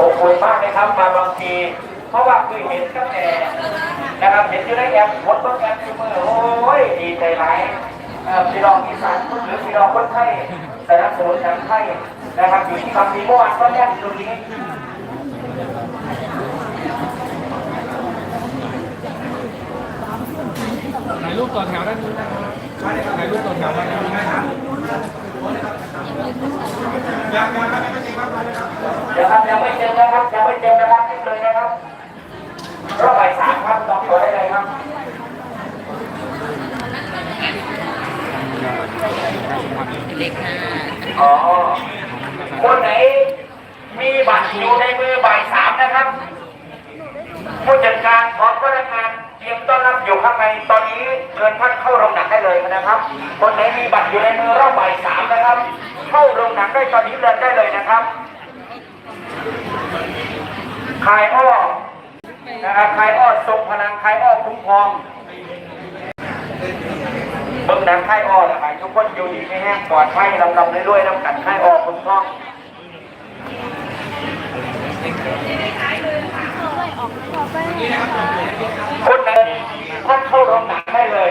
อบอุ่นมากเลยครับมาบางที เพราะว่าคือเห็นตั้งแต่นะครับเห็นอยู่ในแอปวดต้นแอปอยู่มือโอ้ยดีใจร้ายเอ่อพี่น้องอีสานหรือพี่น้องคนไทยสนับสนุนหนังไทยนะครับอยู่ที่คำพีเมื่อวานก็แน่นตรงนี้ ถ่ายรูปต่อแถวด้านนู้นนะครับถ่ายรูปต่อแถวด้านนู้นะครับเดี๋ยวครับยังไม่เต็มนะครับยังไม่เต็มนะครับรีบเลยนะครับรอบบ่ายสามครับต้องตัวได้เลยครับเล็กห้าอ๋อคนไหนมีบัตรอยู่ในมือบ่ายสามนะครับ ผู้จัดการของพนักงานเตรียมต้อนรับอยู่ข้างในตอนนี้เชิญท่านเข้าโรงหนังได้เลยนะครับ คนไหนมีบัตรอยู่ในมือรอบบ่ายสามนะครับ เข้าโรงหนังได้ตอนนี้เดินได้เลยนะครับคายอ้อนะครับคายอ้อทรงพลังคายอ้อคุ้มครองเบิ่งหนังคายอ้อนะครับทุกคนอยู่ดีไม่แห้งปลอดภัยลำลำเรื่อยๆน้ำกันคายอ้อคุ้มครอง คนไหนท่านเข้าโรงหนังได้เลย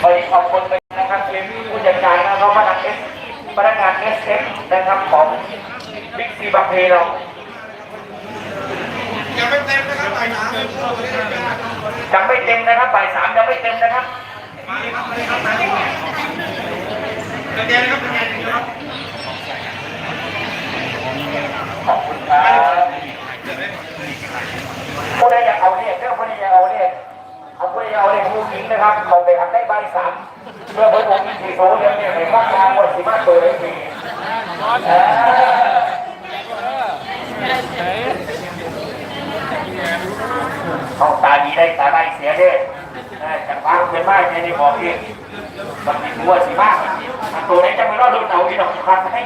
ไปขอบคุณไปนะครับทีมผู้จัดการนะครับพนักงานเอสพนักงานเอสเอฟนะครับของบิ๊กซีบัคเพเรายังไม่เต็มนะครับบ่ายสามยังไม่เต็มนะครับบ่ายสามยังไม่เต็มนะครับ มาเลยครับมาเลยครับมาเลยครับเดี๋ยวนะครับเดี๋ยวนะครับขอบคุณครับผู้ใดอยากเอาเนี่ยเรื่องผู้ใดอยากเอาเนี่ยเอาผู้ใดอยากเอาเนี่ยผู้หญิงนะครับเขาไปทำได้ใบายสามเพื่อเพิ่มผมสี่โซ่เนี่ยเนี่ยในข้างทางหมดสิมาเปิดเลยสี่เออเขาตาดีได้ตาได้เสียเด้ อจากฟ้าเพื่อนบ้านเนี่ยนี่บอกอีกมันมีตัวสีมากตัวไหนจะไม่รอดโดนเต่าอีดอกคันให้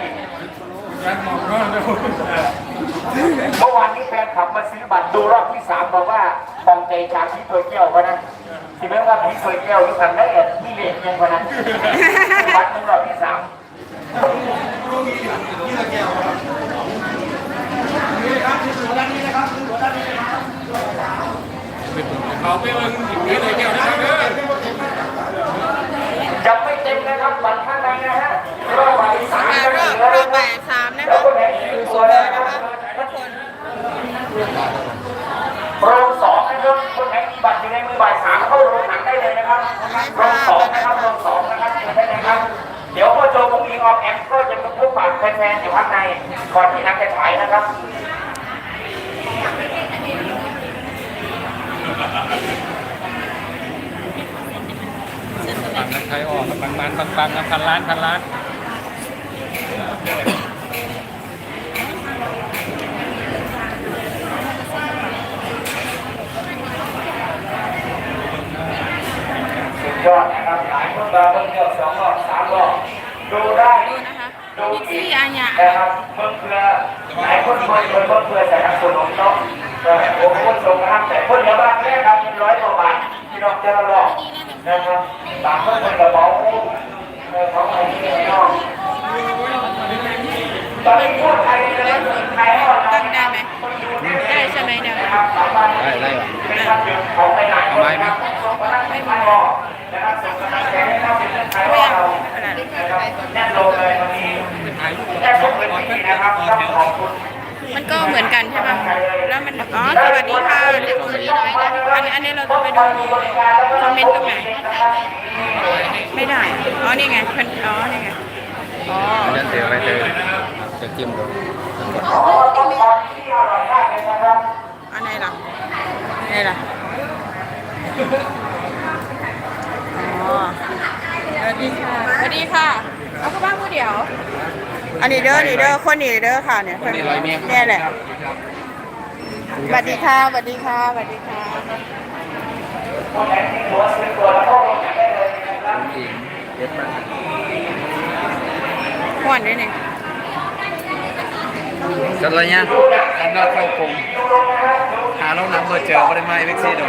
เมื่อวานนี้แฟนขับมาซื้อบัตรดูรอบที่สามบอกว่าปองใจจากที่ตัวแก้วพนันที่แม้ว่าที่ตัวแก้วอยู่ทางได้เอ็ดที่เล็กยังพนันบัตรนึงรอบที่สามเขาไปเบิ่งอีกนิดเลยแก้วนะครับเด้อ ยังไม่เต็มนะครั บัตรข้างในนะฮะรอบบ่ายสามมารอบรอบบ่ายสามนะคะคนไหนอยู่ตัวแล้วนะครับทุกคนโรงสองนะครับคนไหนมีบัตรอยู่ในมือบ่ายสามเข้าโรงหนังได้เลยนะครับโรงสองนะครับโรงสองนะครับเชิญได้เลยครับ เดี๋ยวพ่อโจมงอิงออมแอมก็จะมาพบปะแฟนๆอยู่ข้างในก่อนที่นังจะฉายนะครับ ปังนักไทยออกปังมันปังปังพันล้านพันล้านยอดนะครับหลายคนมาเพิ่งเที่ยวสองรอบสามรอบดูได้ดูนะคะดูอีกนะครับเพิ่มเพื่อหลายคนเคยเคยเพิ่มเพื่อแต่นักสนุนเนาะเออโอ้โหคนส่งนะครับแต่คนเยวบ้านแค่ครับร้อยกว่าบาท น้องจะลอบนะครับบางคนคนกระเป๋าเออของอะไรที่น้องตอนนี้พูดไทยเลยนะไทยให้เราตั้งได้ไหมได้ใช่ไหมเดี๋ยวนะครับสามารถเป็นคำหยุดของหลายๆคนนะครับส่งมาได้ไม่พอนะครับส่งกำลังใจให้เราเป็นเรื่องไทยของเรานะครับแน่นลงเลยตอนนี้ถ่ายรูปแค่ทุกพื้นที่นะครับต้องขอบคุณ มันก็เหมือนกันใช่ปะแล้วมัน อ๋อ สวัสดีค่ะเด็กคนนี้น้อยนะอันนี้อันนี้เราจะไปดูคอมเมนต์ตรงไหน ไม่ได้ อ๋อ นี่ไงคนอ๋อ นี่ไง อ๋อ นั่นเดี๋ยวอะไรเจอจะจิ้มดูขอต้องขอบที่อร่อยมากเลยนะครับอันไหนล่ะอันไหนล่ะ อ๋อ สวัสดีค่ะ สวัสดีค่ะ เอาเข้าบ้านผู้เดียว อันนี้เด้อนี่เด้อคนนี้เด้อค่ะเนี่ยคนเนี่ยแหละสวัสดีค่ะสวัสดีค่ะสวัสดีค่ะคนไหนที่ตัวซื้อตัวแล้วก็ลงได้เลยนะครับจริงเย็ดมากม่วนด้วยนี่จัดระยะสำหรับเข้ากรุงหาเรานำเบอร์เจอบ่ได้มาเว็กซี่ดอก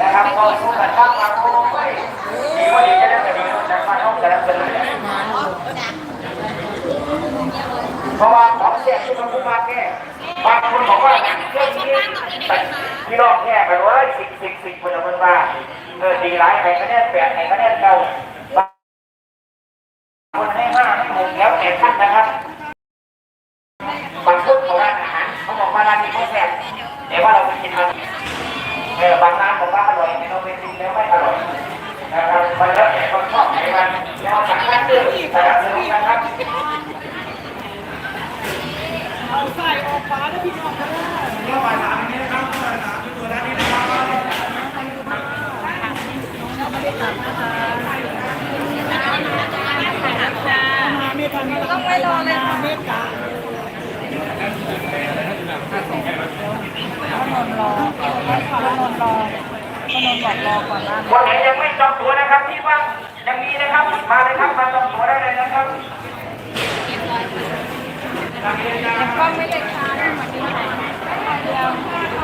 นะครับก็สู้กันข้ามทางโค้งไปดีว่าดีจะได้แบบนี้นะครับต้องการเป็น เพราะว่าของแจกที่มันพุ่งมาแค่บางคนบอกว่าเรื่องนี้พี่น้องแค่กันว่าสิบสิบสิบคนละคนว่าเออดีหลายใครคะแนนแปดใครคะแนนเก้าคนให้ห้าให้หกแล้วแต่ท่านนะครับบางคนของร้านอาหารเขาบอกว่าร้านนี้ไม่แซ่บแต่ว่าเราไปกินมันเออบางร้านบอกว่าอร่อยแต่เราไปกินแล้วไม่อร่อยนะครับมันแล้วแต่คนชอบไหนมันแล้วสั่งร้านอื่นแต่ละซื้อ ฟ้าได้พี่น้องก็ไปถามนี้นะครับก็ไปถามที่ตัวด้านนี้นะครับไม่ได้ตัดนะคะไม่ทันต้องไปรอเลยค่ะเมกาก็นอนรอก็นอนรอก็นอนหอดรอก่อนนะคนไหนยังไม่จองตัวนะครับที่ว่ายังมีนะครับ มาเลยครับ มาจองตัวได้เลยนะครับยังไม่ได้ค่ะ ม่ได้ช้าเหมือนที่ไหน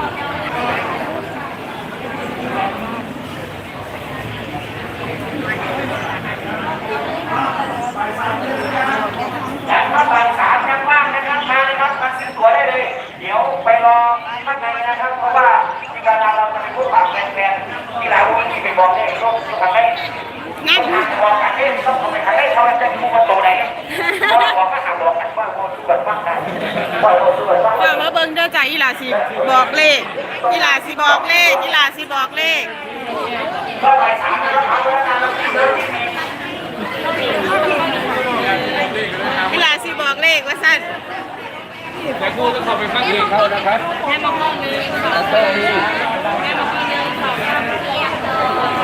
แต่ถ้าบ่ายสามยังว่างนะครับมาเลยครับมาซื้อตั๋วได้เลย เดี๋ยวไปรอข้างในนะครับ เพราะว่าที่การเราจะไปพูดปากแฟนๆที่หลายวันที่ไปบอกได้ก็ทำได้ งั้นบอกกันได้ต้องทำให้ได้เขาจะมูมาโตไหนบอกก็หาบอกกันว่าโมสุกันบ้างได้ว่าโมสุกันบ้างเบิ่งมาเบิ่งเด้อจ้ะอีหลาสิบอกเลขอีหลาสิบอกเลขอีหลาสิบอกเลขก็บ่ายสามนะครับทำเวลาเราที่เดินที่มีอีหลาสิบอกเลขว่าสั้นแต่กูจะเข้าไปฟังเพลงเขานะครับแม่มาห้องนึงมานะค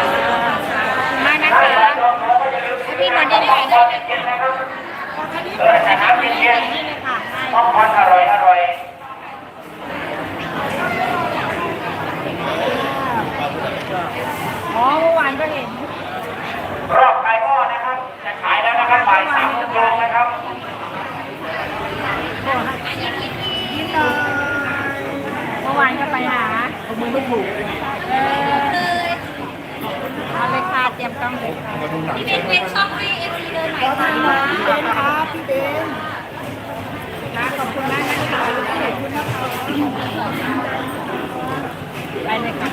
ะ พี่มันจะได้นะครับเออแต่น้ำเย็นๆต้องทานอร่อยอร่อยอ๋อเมื่อวานก็เห็น รอบขายหม้อนะครับ จะขายแล้วนะครับบ่ายสามโมงนะครับเมื่อวานก็ไปหามือไม่ถูกเออเอาเลย ค่ะเตรียมกล้องเลยค่ะพี่เบนเป็นชองให้เอฟซีเดินหน่ค่ะพี่เบนครับพี่เบนค่ะขอบคุณมากนะคะขอบคุณนะคะไปเลยค่ะ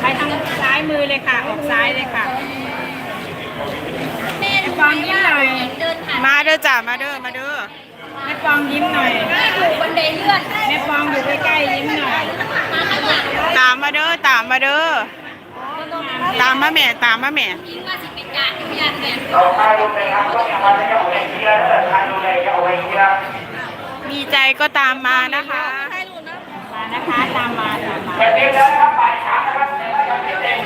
ไปทางซ้ายมือเลยค่ะ ออกซ้ายเลยค่ะแม่ดูไหมว่าเดินผ่านมาเด้อจ้ามาเด้อมาเด้อแม่ปองยิ้มหน่อยอยู่บันไดเลื่อนแม่ปองอยู่ใกล้ๆยิ้มหน่อย ตามมาเด้อตามมาเด้อ ตามมาแม่ตามมาแม่ยิงว่าสิเป็นการที่ยันเนี่ยเราทายดูเลยครับต้องมาเลยจะเอาไว้เคียร์ทายดูเลเอาไว้เยร์มีใจก็ตามมานะคะมานะคะตามมาตามมาแบบนี้แล้วครับบ่ายสานะครับแต่ว่ายังไม่เต็ม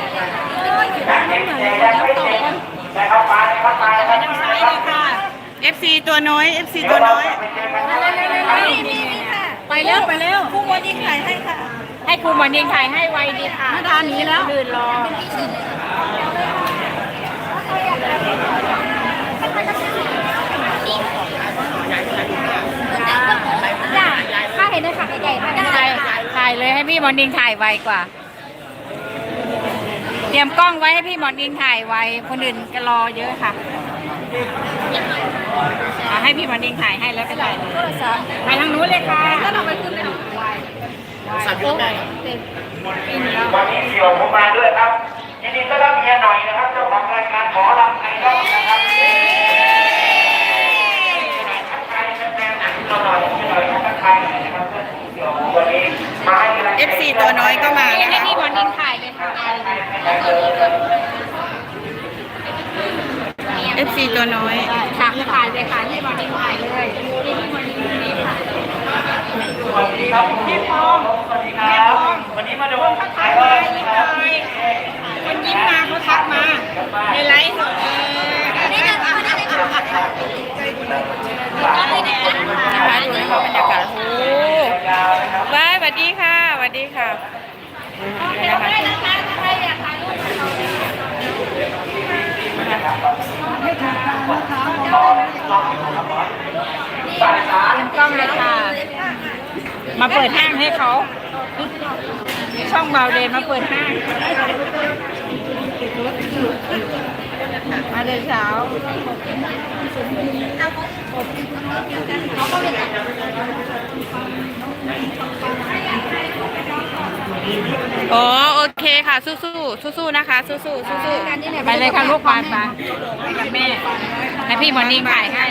ยังไม่เต็มยังไม่เต็มนะครับมาเลยครับมาเลยครับมาเลยครับ FC ตัวน้อย FC ตัวน้อยไปเร็วไปเร็วผู้วันนี้ขายให้ค่ะ ให้ครูหมอนิงถ่ายให้ไวดีค่ะทานนี้แล้วลื่นรอจ้าถ้าเห็นได้ค่ะใหญ่ๆค่ะได้ถ่ายถ่ายเลยให้พี่หมอนิงถ่ายไวกว่า เตรียมกล้องไว้ให้พี่หมอนิงถ่ายไวคนอื่นก็รอเยอะค่ะอะให้พี่หมอนิงถ่ายให้แล้วก็ได้เลยไปทางนู้นเลยค่ะแล้วเราไปขึ้น สัตว์เยอะไปดูวันนี้เสี่ยวผมมาด้วยครับยินดีต้อนรับเมียหน่อยนะครับเจ้าของรายการขอรำไอดอลนะครับทักทายแฟนๆหนังเราหน่อยหน่อยทักทายหน่อยนะครับเสี่ยวผมวันนี้มาให้กำลังใจ FC ตัวน้อยก็มาให้นะคะพี่หมอนิงถ่ายเลยค่ะ FC ตัวน้อยค่ะถ่ายเลยค่ะให้หมอนิงถ่ายเลยนี่พี่หมอนิน ครับพี่ปองสวัสดีครับวันนี้มาดูไอดอลนะครับคนยิ้มมาเขาทักมาในไลฟ์สดเออนี่นะก็ได้เลยค่ะก็เลยนะนะคะดูนะคะบรรยากาศโอ้โหบายสวัสดีค่ะสวัสดีค่ะเดี๋ยวได้นะคะถ้าใครอยากถ่ายรูปกับเรานี่บ่ายสามเตรียมกล้องเลยค่ะ มาเปิดห้างให้เขาช่องเบาเดนมาเปิดห้างมาเดินเช้าอ๋อโอเคค่ะ สู้ๆสู้ๆนะคะ สู้ๆสู้ๆไปเลยค่ะลูกควานไปไปกับแม่ให้พี่หมอนิ่งถ่ายให้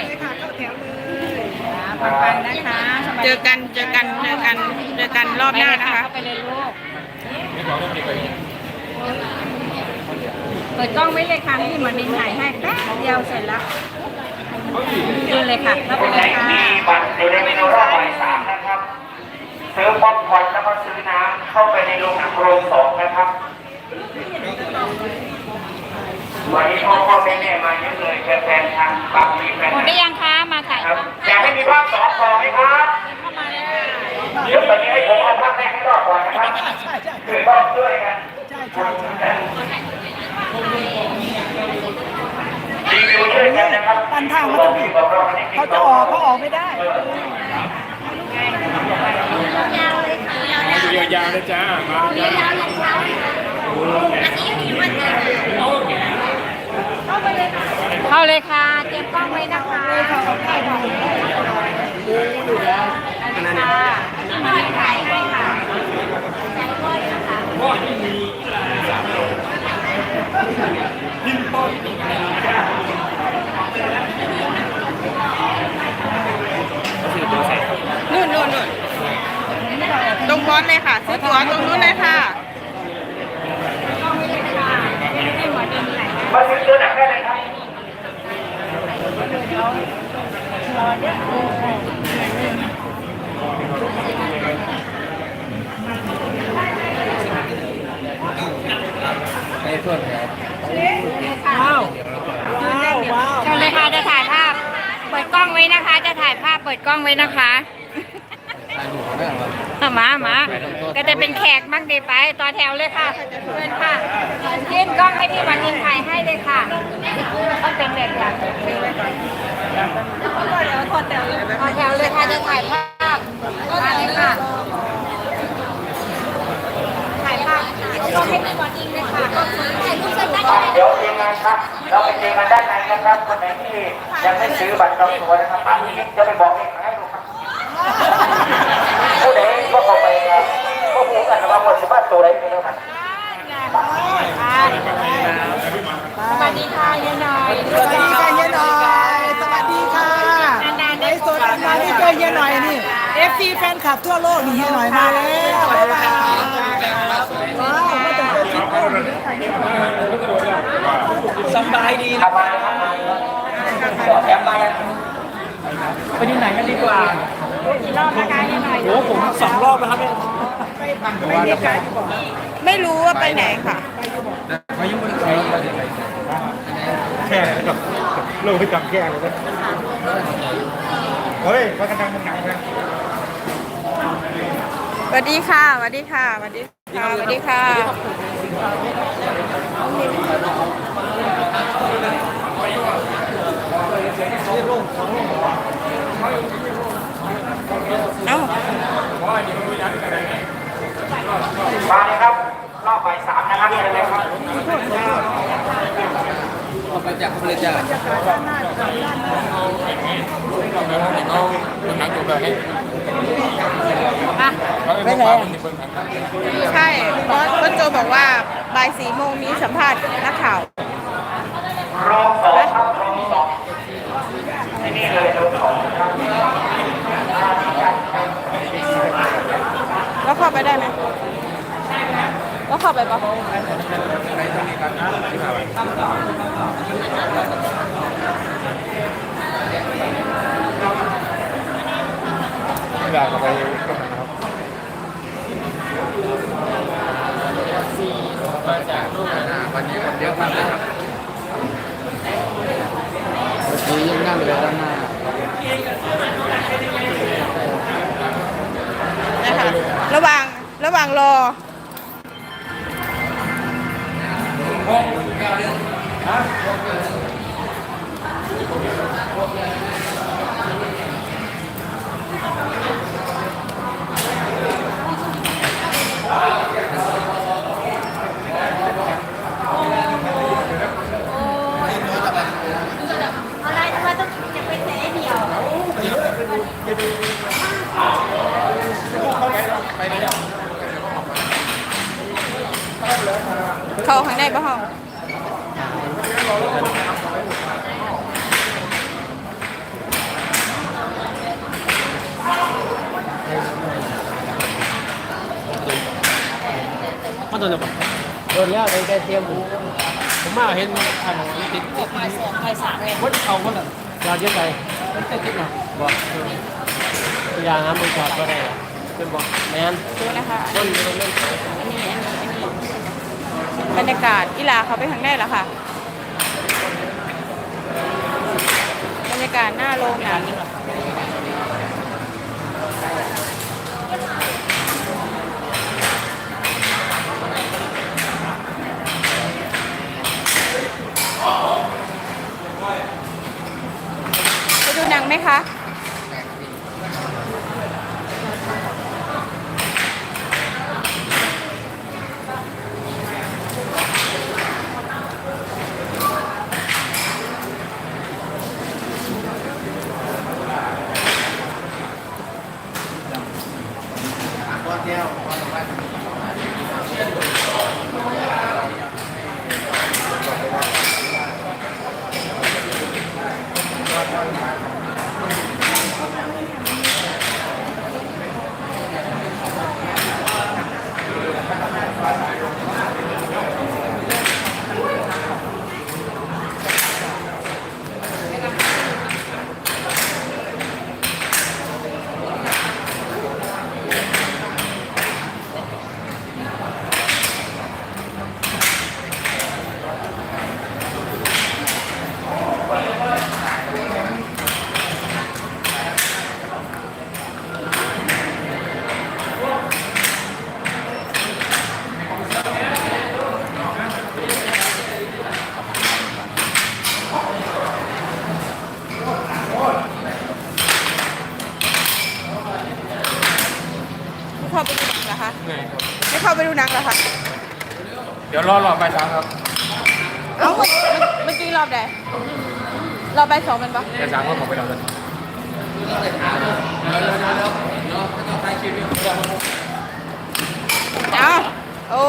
ปังๆนะคะ เจอกันเจอกันเจอกันเจอกันรอบหน้านะคะไปเลยลูกเปิดกล้องไว้เลยค่ะให้พี่หมอนิ่งถ่ายให้แป๊บเดียวเสร็จแล้วดูเลยค่ะแล้วคไปนเลไหนยค่ะมีบัตรอยู่ในเมนูรอบบ่ายสามนะครับ ซื้อป๊อปคอร์นแล้วก็ซื้อน้ำเข้าไปในโรงหนังโรงสองนะครับ วันนี้พ่อพ่อแม่แม่มาเยอะเลยแฟนๆทางบางมีแฟนหมดได้ยังคะมาถ่ายครับอยากให้มีภาคสองพอไหมครับ เดี๋ยวตอนนี้ให้ผมเอาภาคแรกให้รอบก่อนนะครับถือรอบด้วยกันรีวิวช่วยกันนะครับปันทางมันจะผิดเขาจะออกเขาออกไม่ได้ยาวๆเลยจ้า มาเลยจ้าเข้าเลยค่ะ เตรียมกล้องไว้นะคะ อันนี้ค่ะถ่ายให้ค่ะ นู่นนู่นนู่นตรงบอสเลยค่ะซื้อตั๋วตรงนู้นเลยค่ะ มาซื้อตัวหนังได้เลยครับ ว้าวว้าว เชิญเลยค่ะจะถ่ายภาพ เปิดกล้องไว้นะคะ จะถ่ายภาพ เปิดกล้องไว้นะคะเอามามา ก็จะเป็นแขกบ้างดีไป ต่อแถวเลยค่ะเชิญค่ะยื่นกล้องให้พี่วันนินถ่ายให้เลยค่ะต้องเป็นเด็กค่ะต่อแถวเลยต่อแถวเลยค่ะจะถ่ายภาพมาเลยค่ะ ถ่ายภาพก็ให้พี่วันนินเลยค่ะก็ถ่ายรูป เดี๋ยวทีมงานครับเราไปเจอกันด้านในนะครับคนไหนที่ยังไม่ซื้อบัตรจองตั๋วนะครับอันนี้จะไปบอกเองให้ดูครับผู้ใดก็เข้าไปครับก็หูกันว่าคนสามารถตัวใดเป็นเท่านั้นสวัสดีค่ะยายหน่อยสวัสดีค่ะเฮียหน่อยสวัสดีค่ะนานๆได้สดมาที่เจอเฮียหน่อยนี่ FC แฟนคลับทั่วโลกนี่เฮียหน่อยมาแล้วบ๊ายบาย สบายดีทำมานะครับแอมมาแล้วไปดูไหนกันดีกว่ากี่รอบนะคะยายหน่อยโอ้ผมสองรอบแล้วครับเนี่ยไปเรียกไกด์ดีกว่าไม่รู้ว่าไปไหนค่ะพายุมันไปแค่กับโลกที่กับแค่เลยนะเฮ้ยมากันทางหนังนะสวัสดีค่ะสวัสดีค่ะสวัสดีค่ะสวัสดีค่ะ เอ้ามาเลยครับ รอบบ่ายสามนะครับเชิญเลยครับไปไหนใช่เพราะเพราะโจบอกว่าบ่ายสี่โมงนี้สัมภาษณ์นักข่าวรอบสองครับรอบสองที่นี่เลยรอบสองครับแล้วเข้าไปได้ไหมแล้วเข้าไปปะอยา มาจากไปวันนี้คนเยอะมากเลยครับวันนี้ยังนั่งเลยด้านหน้านะคะระหว่างระหว่างรอเข้าข้างในปะห้อง มันโดนจะโดนแล้วไปแกเตรียม ผมมาเห็นอันติดไปสองไปสามไงมันเอามันยาเยอะไปมันติดติดนะบอกยาน้ำมันจอดก็ได้เป็นบอกแมนดูนะคะต้นเล่นอันนี้อันนี้อันนี้บรรยากาศอีลาเขาไปข้างในแล้วค่ะบรรยากาศหน้าโรงหนัง นางไหมคะ ไม่เข้าไปดูหนังเหรอคะ ไง ไม่เข้าไปดูหนังเหรอคะ เดี๋ยวรอรอไปสามครับ เอ้าเมื่อเมื่อกี้รอบใด รอบใบสองเป็นปะไปสามก็ผมไปรอเลยเอ้าโอ้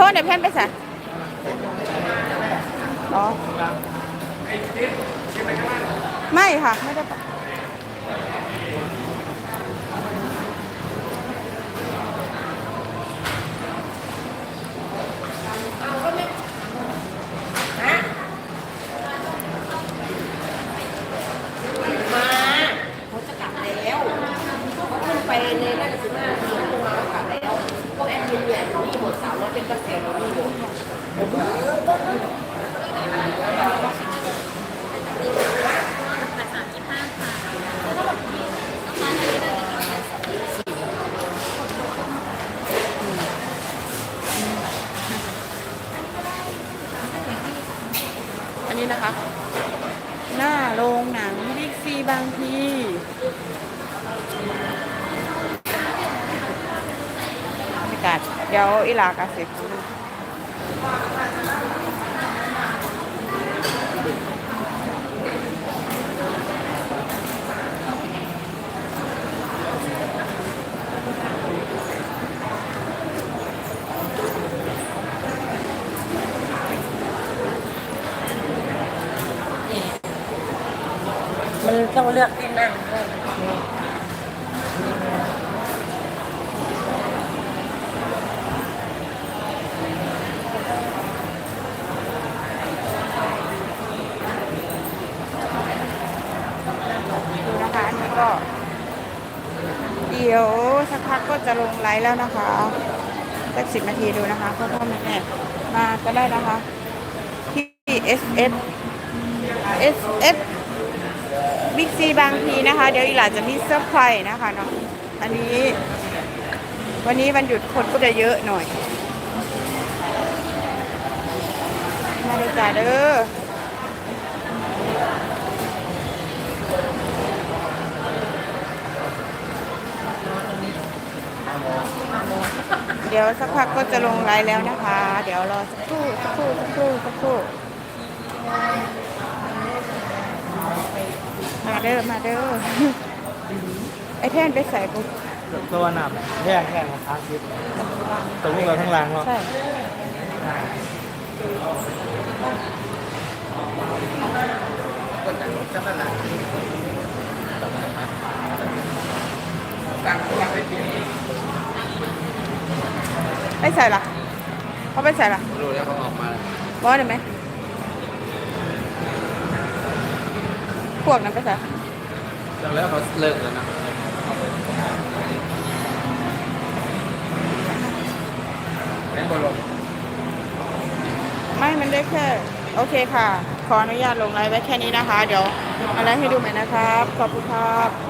โทษเดี๋ยวเพื่อนไปส่อ๋อ ไม่ค่ะ ไม่ได้ไปอันนี้นะคะ หน้าโรงหนังบิ๊กซีบางพีบรรยากาศ เดี๋ยวอีหลากาเสร็จมันต้องเลือกที่นั่งดูนะคะอันนี้ก็ เดี๋ยว สักพักก็ จะลงไลฟ์แล้วนะคะสักสิบนาทีดูนะคะพ่อพ่อแม่แม่มาก็ได้นะคะ ที่ S S S S บิ๊กซีบางพีนะคะ เดี๋ยวอีหลาจะมีเซอร์ไพรส์นะคะเนาะอันนี้ วันนี้วันหยุดคนก็จะเยอะหน่อยมาเลยจ้าเด้อ เดี๋ยวสักพักก็จะลงไลน์แล้วนะคะ เดี๋ยวรอสักครู่สักครู่สักครู่สักครู่มาเด้อมาเด้อไอ้แท่นไปใส่ปุ๊บตัวหนับแห้งแห้งของทางคิดตรงนี้เราทั้งรางเนาะใช่ ไปใส่ละเขาไปใส่ละรู้แล้วเขาออกมาบอสได้ไหมพวกนั้นไปใส่แล้วแล้วเขาเลิกแล้วนะแม่งบอลลงไม่มันได้แค่ โอเคค่ะ ขออนุญาตลงไลน์ไว้แค่นี้นะคะ เดี๋ยวมาไลฟ์ให้ดูใหม่นะครับ ขอบคุณครับ